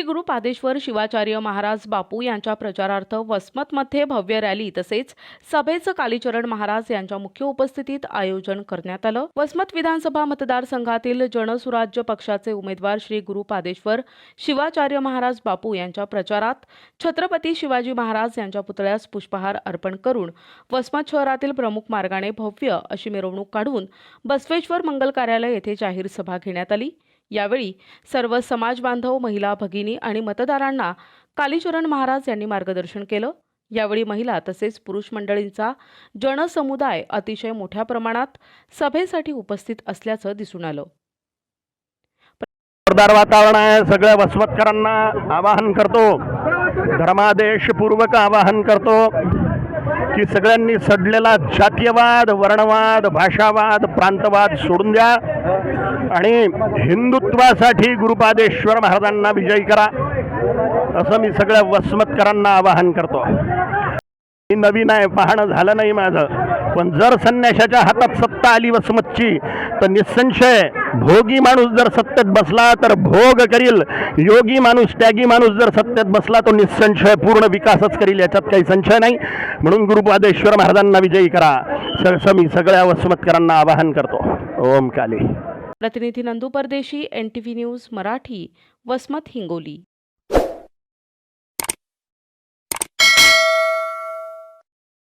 गुरु पादेश्वर शिवाचार्य महाराज बापू यांच्या प्रचारार्थ वसमतमध्ये भव्य रॅली तसेच सभेचं कालीचरण महाराज यांच्या मुख्य उपस्थितीत आयोजन करण्यात आलं. वसमत विधानसभा मतदारसंघातील जनसुराज्य पक्षाचे उमेदवार श्री गुरु पादेश्वर शिवाचार्य महाराज बापू यांच्या प्रचारात छत्रपती शिवाजी महाराज यांच्या पुतळ्यास पुष्पहार अर्पण करून वसमत शहरातील प्रमुख मार्गाने भव्य अशी मिरवणूक काढून बसवेश्वर मंगल कार्यालय येथे जाहीर सभा घेण्यात आली. यावेळी सर्व समाज बांधव महिला भगिनी आणि मतदारांना कालीचरण महाराज यांनी मार्गदर्शन केलं. यावेळी महिला तसेच पुरुष मंडळींचा जनसमुदाय अतिशय मोठ्या प्रमाणात सभेसाठी उपस्थित असल्याचं दिसून आलं. जोरदार वातावरण आहे. सगळ्या वसवतकरांना आवाहन करतो. धर्मादेशपूर्वक आवाहन करतो की सगळ्यांनी सडलेला जातीयवाद वर्णवाद भाषावाद प्रांतवाद सोडून द्या. आणि हिंदुत्वासाठी गुरुपादेश्वर महाराजांना विजयी करा. असं मी सगळ्या वसमतकरांना आवाहन करतो. मी नवीन आहे पाहणं झालं नाही माझं. पण जर संन्याशाच्या हातात सत्ता आली वसमतची तर निसंशय भोगी माणूस जर सत्तेत बसला तर भोग करील. योगी माणूस त्यागी माणूस जर सत्तेत बसला तो निसंशय पूर्ण विकासच करील. याच्यात काही संशय नाही. म्हणून गुरुपादेश्वर महाराजांना विजयी करा. असं मी सगळ्या वसमतकरांना आवाहन करतो. ओम काली. प्रतिनिधी Nandu Pardeshi N T V news Marathi Vasmat Hingoli.